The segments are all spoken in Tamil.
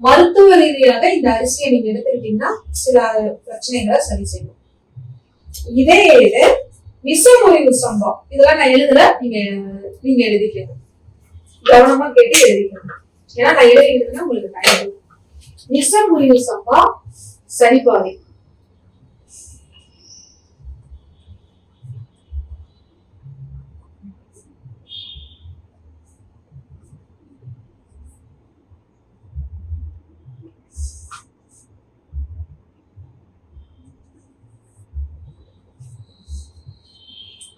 மருத்துவ ரீதியாக இந்த அரிசியை நீங்க எடுத்துக்கிட்டீங்கன்னா சில பிரச்சனைகளை சரி செய்யும். இதே இது விசமுறிவு சம்பவம். இதெல்லாம் நான் எழுதுல நீங்க நீங்க எழுதிக்கணும் கவனமா கேட்டு எழுதிக்கணும் ஏன்னா நான் எழுதிக்கிட்டதுன்னா உங்களுக்கு டைம் விஷமுறிவு சம்பா சரிபாதி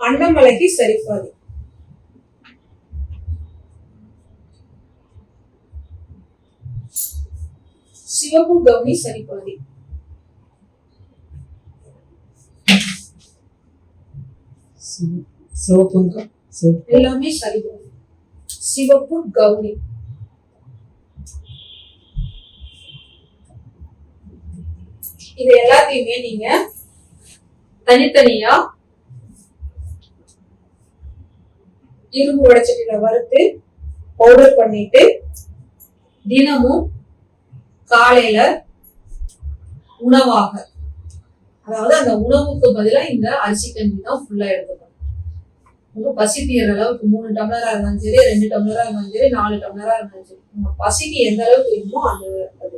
அண்ணமலைக்கு சரிபாதி. சிவப்பு கௌரி சரிபாதி. சிவப்புங்க சிவப்பு. எல்லாமே சரிபாதி. சிவப்பு கௌரி இது எல்லாத்தையுமே நீங்க தனித்தனியா இரும்பு வடச்சட்டியில வறுத்து பவுடர் பண்ணிட்டு தினமும் காலையில உணவாக. அதாவது அந்த உணவுக்கு பதிலா இந்த அரிசி கஞ்சி தான் ஃபுல்லா எடுத்துக்கணும். உங்க பசி தீர்ற அளவுக்கு மூணு டம்ளரா இருந்தாலும் சரி ரெண்டு டம்ளரா இருந்தாலும் சரி நாலு டம்ளரா இருந்தாலும் சரி. உங்க பசிக்கு எந்த அளவுக்கு வேணுமோ அந்த அது.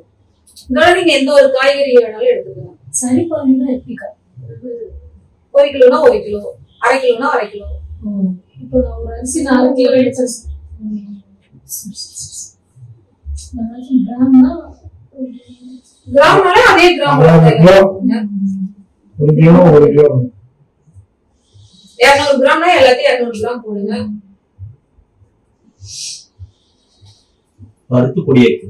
இதனால நீங்க எந்த ஒரு காய்கறி வேணாலும் எடுத்துக்கலாம். சரி பாருங்கன்னா எப்படிக்கா? ஒரு கிலோனா ஒரு கிலோ அரை கிலோனா அரை கிலோ. எடுத்தேன் நாலு கிராம்னா கிராம்னாலே அதே கிராம். அதாவது கிலோ. ஒரு கிலோ ஒரு கிலோ. இரநூறு கிராம்னா எல்லாத்தையும் இரநூறு கிராம் போடுங்க. வறுத்து பொடியாக்கு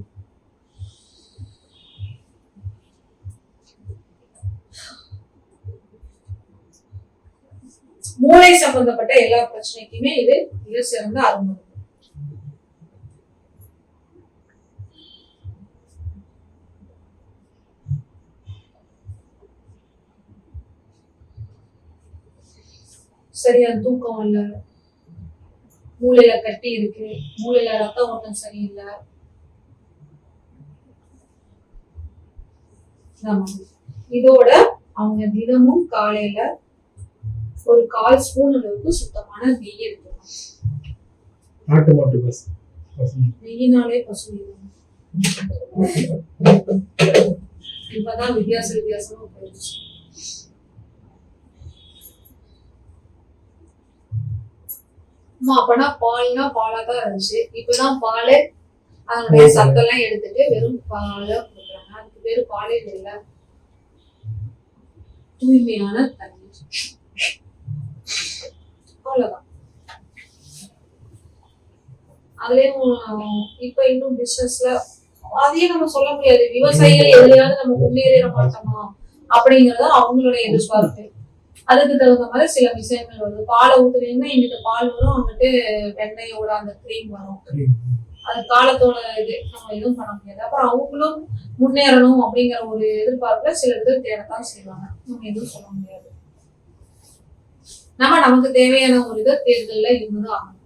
மூளை சம்பந்தப்பட்ட எல்லா பிரச்சனைக்குமே இது மிக சிறந்த அருமருந்து சரியா தூக்கம் இல்ல. மூளையில கட்டி இருக்கு. மூளையில ரத்த ஓட்டம் சரியில்லை. இதோட அவங்க தினமும் காலையில ஒரு கால் ஸ்பூன் அளவுக்கு சுத்தமான நெய் எடுத்துக்கணும். நாட்டு மாட்டு பஸ் பசங்க நெய்யினாலே பசு இப்பதான் வித்தியாச வித்தியாசமா போயிடுச்சு. அப்பனா பால்னா பாலா தான் இருந்துச்சு. இப்பதான் பால் அதனுடைய சத்தெல்லாம் எடுத்துட்டு வெறும் பாலை கொடுக்குறாங்க அதுக்கு பேரு பாலே இல்ல. தூய்மையான தண்ணீர் அவ்வளவுதான் அதுலயும் இப்ப இன்னும் பிசினஸ்ல அதையும் நம்ம சொல்ல முடியாது. விவசாயிகள் எதுலயாவது நம்ம முன்னேறிட மாட்டோமா? அப்படிங்கறது அவங்களுடைய எதிர்பார்ப்பு. அதுக்கு தகுந்த மாதிரி சில விஷயங்கள் வருது. பாலை ஊத்துனீங்கன்னா இன்னைக்கு பால் வரும் அங்கிட்டு வெண்ணெயோட அந்த க்ரீம் வரும். அது காலத்தோட இது நம்ம எதுவும் பண்ண முடியாது. அப்புறம் அவங்களும் முன்னேறணும் அப்படிங்கிற ஒரு எதிர்பார்ப்புல சில இது தேடத்தான் செய்வாங்க. நம்ம எதுவும் சொல்ல முடியாது. நம்ம நமக்கு தேவையான ஒரு இதை தேர்தல்ல இருந்துதான் ஆகணும்.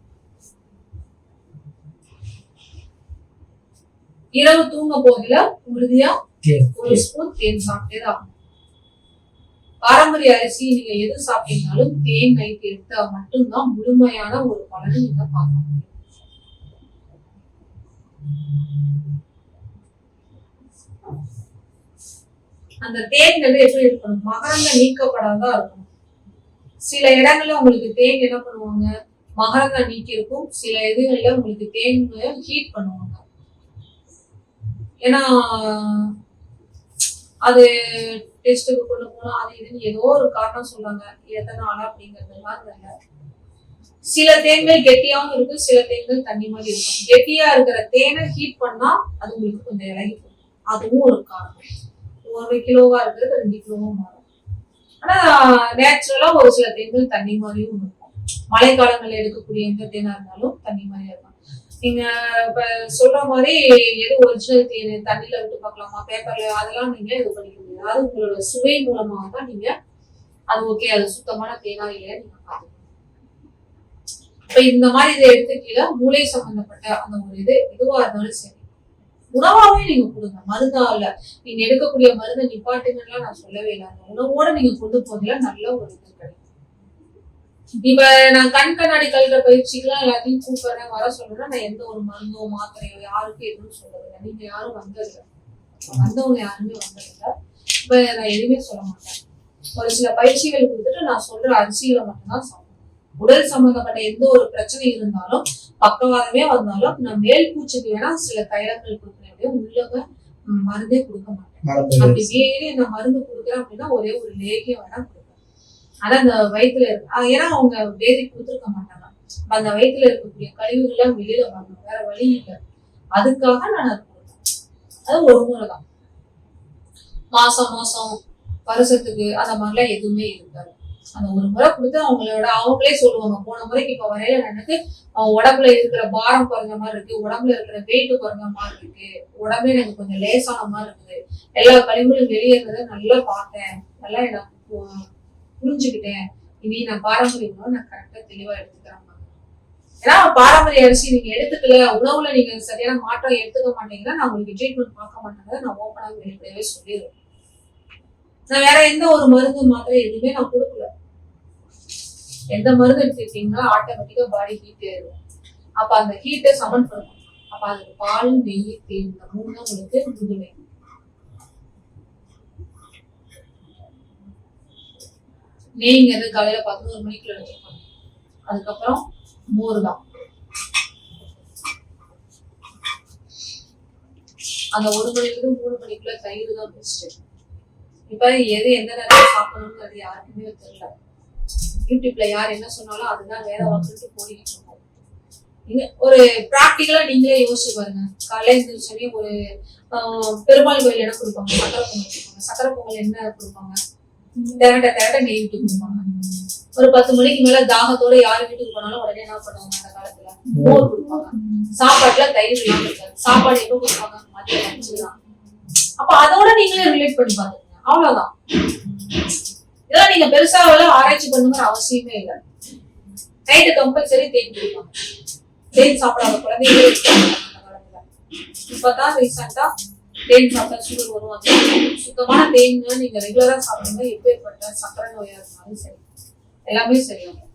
இரவு தூங்க போகல உறுதியா தேன். ஒரு ஸ்பூன் தேன் சாப்பிட்டே தான். பாரம்பரிய அரிசி நீங்க எது சாப்பிட்டீங்கனாலும் தேன் நைட் எடுத்தா மட்டும்தான் முழுமையான ஒரு பலனை நீங்க பார்க்க முடியும். அந்த தேன்கள் எப்படி இருக்கணும்? மகரந்த நீக்கப்படாதா இருக்கணும். சில இடங்கள்ல உங்களுக்கு தேன் என்ன பண்ணுவாங்க? மகரந்த நீக்கி இருக்கும் சில இதுகள்ல உங்களுக்கு தேன் ஹீட் பண்ணுவாங்க. ஏன்னா அது டெஸ்ட்டுக்கு கொண்டு போனோம் அது இதுன்னு ஏதோ ஒரு காரணம் சொல்றாங்க. எதனால அப்படிங்கறதெல்லாம் தெரியல. சில தேன்கள் கெட்டியாவும் இருக்கு சில தேன்கள் தண்ணி மாதிரி இருக்கும். கெட்டியா இருக்கிற தேனை ஹீட் பண்ணா அது உங்களுக்கு கொஞ்சம் இலகி போகும். அதுவும் ஒரு காரணம். ஒரு கிலோவா இருக்கிறது ரெண்டு கிலோவா மாறும். ஆனா நேச்சுரலா ஒரு சில தேன்கள் தண்ணி மாதிரியும் இருக்கும். மழைக்காலங்களில் எடுக்கக்கூடிய எந்த தேனா இருந்தாலும் தண்ணி மாதிரியா இருக்கும் நீங்க இப்ப சொல்ற மாதிரி எது ஒரிஜினல் தேனு தண்ணியில விட்டு பார்க்கலாமா பேப்பர்ல அதெல்லாம் நீங்க இது பண்ணிக்க முடியாது அது உங்களோட சுவை மூலமாக தான் நீங்க அது ஓகே அது சுத்தமான தேனா இல்லையா நீங்க பார்த்துக்கணும் இப்ப இந்த மாதிரி இதை எடுத்துக்கீங்க மூளை சம்பந்தப்பட்ட அந்த ஒரு இது எதுவா இருந்தாலும் சரி உணவாவே நீங்க கொடுங்க. மருந்தா இல்ல நீங்க எடுக்கக்கூடிய மருந்தை நிப்பாட்டுங்கலாம் நான் சொல்லவே இல்லை. அந்த உணவோட நீங்க கொண்டு போனீங்கன்னா நல்ல ஒரு இது கிடைக்கும். இப்ப நான் கண் கண்ணாடி கல்ற பயிற்சிக்கெல்லாம் எல்லாத்தையும் கூப்பிடுறேன் வர சொல்றேன். நான் எந்த ஒரு மருந்தோ மாத்திரையோ யாருக்கும் எதுவும் சொல்றதில்லை நீங்க யாரும் வந்ததில்லை. வந்தவங்க யாருமே வந்ததில்லை. இப்ப நான் எதுவுமே சொல்ல மாட்டேன். ஒரு சில பயிற்சிகள் கொடுத்துட்டு நான் சொல்ற அரிசிகளை மட்டும்தான் சாப்பிடுவேன். உடல் சம்பந்தப்பட்ட எந்த ஒரு பிரச்சனை இருந்தாலும் பக்கவாதமே வந்தாலும் நான் மேல் பூச்சிக்கு வேணா சில தைலங்கள் கொடுக்குறேன் உள்ளவங்க மருந்தே கொடுக்க மாட்டேன். அப்படி வேறு நான் மருந்து கொடுக்குறேன் அப்படின்னா ஒரே ஒரு லேகியம் வேணா கொடுப்பேன். ஆனா அந்த வயிற்றுல இருக்கு. ஏன்னா அவங்க வேதி கொடுத்துருக்க மாட்டாங்க. அந்த வயிற்றுல இருக்கக்கூடிய கழிவுகள்லாம் வெளியில வரணும். வேற வழி இல்லை. அதுக்காக நான் அது கொடுத்தேன் அது ஒரு முறை தான். மாசம் மாசம் வருஷத்துக்கு அந்த மாதிரிலாம் எதுவுமே இருக்காது. அந்த ஒரு முறை கொடுத்து அவங்களோட அவங்களே சொல்லுவாங்க போன முறைக்கு இப்ப வரையில எனக்கு அவங்க உடம்புல இருக்கிற பாரம் குறைஞ்ச மாதிரி இருக்கு உடம்புல இருக்கிற வெயிட் குறைஞ்ச மாதிரி இருக்கு உடம்பே எனக்கு கொஞ்சம் லேசான மாதிரி இருக்குது எல்லா கழிவுகளும் வெளியேறத நல்லா பார்த்தேன். நல்லா எனக்கு புரிஞ்சுக்கிட்டேன். இனி நான் பாரம்பரிய உணவு நான் கரெக்டா தெளிவா எடுத்துக்கிறேன் ஏன்னா பாரம்பரிய அரிசி நீங்க எடுத்துக்கல உணவுல நீங்க சரியான மாற்றம் எடுத்துக்க மாட்டீங்கன்னா நான் உங்களுக்கு ட்ரீட்மெண்ட் பார்க்க மாட்டேங்கிறத நான் ஓப்பனாக வெளிப்படையவே சொல்லிடுவேன் நான் வேற எந்த ஒரு மருந்து மாத்திரை எதுவுமே நான் கொடுக்கல. எந்த மருந்து எடுத்துக்கிட்டீங்கன்னா ஆட்டோமேட்டிக்கா பாடி ஹீட் ஏறும் அப்ப அந்த ஹீட்டை சமன் பண்ணணும். அப்ப அதுக்கு பால் நெய் தேன் இந்த மூணு தான் உங்களுக்கு முதுமை. நெய்ங்கிறது காலையில பதினோரு மணிக்குள்ள எடுத்துக்கணும் அதுக்கப்புறம் மோர் தான். அந்த ஒரு மணிக்குள்ள மூணு மணிக்குள்ள தயிர் தான் பெஸ்ட் இப்ப எது எந்த நேரத்துல சாப்பிடணுங்கிறது யாருக்குமே தெரியல. யூடியூப்ல யார் என்ன சொன்னாலும் அதுதான் வேற வாக்குறது போடிக்கிட்டு இருக்கோம். ஒரு ப்ராக்டிக்கலா நீங்களே யோசிச்சு பாருங்க. காலையில எழுந்திரிச்சோடனே ஒரு பெருமாள் கோயில் என்ன கொடுப்பாங்க. சக்கரை பொங்கல் கொடுப்பாங்க சக்கரை பொங்கல் என்ன கொடுப்பாங்க? திரட்ட திரட்ட நெய் வீட்டுக்கு போவாங்க ஒரு பத்து மணிக்கு மேல தாகத்தோட யார் வீட்டுக்கு போனாலும் உடனே என்ன பண்ணுவாங்க அந்த காலத்துல மோர் கொடுப்பாங்க. சாப்பாட்டுல தயிர் இல்லாம இருக்காது. சாப்பாடு எப்ப கொடுப்பாங்க? மதியம் லஞ்சு அப்ப அதோட நீங்களே ரிலேட் பண்ணி பாத்துக்கங்க. அவ்வளவுதான். இதெல்லாம் நீங்க பெருசா அவ்வளவு ஆராய்ச்சி பண்ணுங்கிற அவசியமே இல்லை. நைட்டு கம்பல்சரி தேன் கொடுப்பாங்க. தேன் சாப்பிடாத குழந்தைங்களே இருக்காங்க அந்த காலத்துல. இப்பதான் ரீசெண்டா தேன் சாப்பிட்டா சுகர் வரும் அது சுத்தமான தேன் நீங்க ரெகுலரா சாப்பிடுங்க எப்பேற்பட்ட சக்கரை நோயா இருந்தாலும் சரி. எல்லாமே சரியாகும்.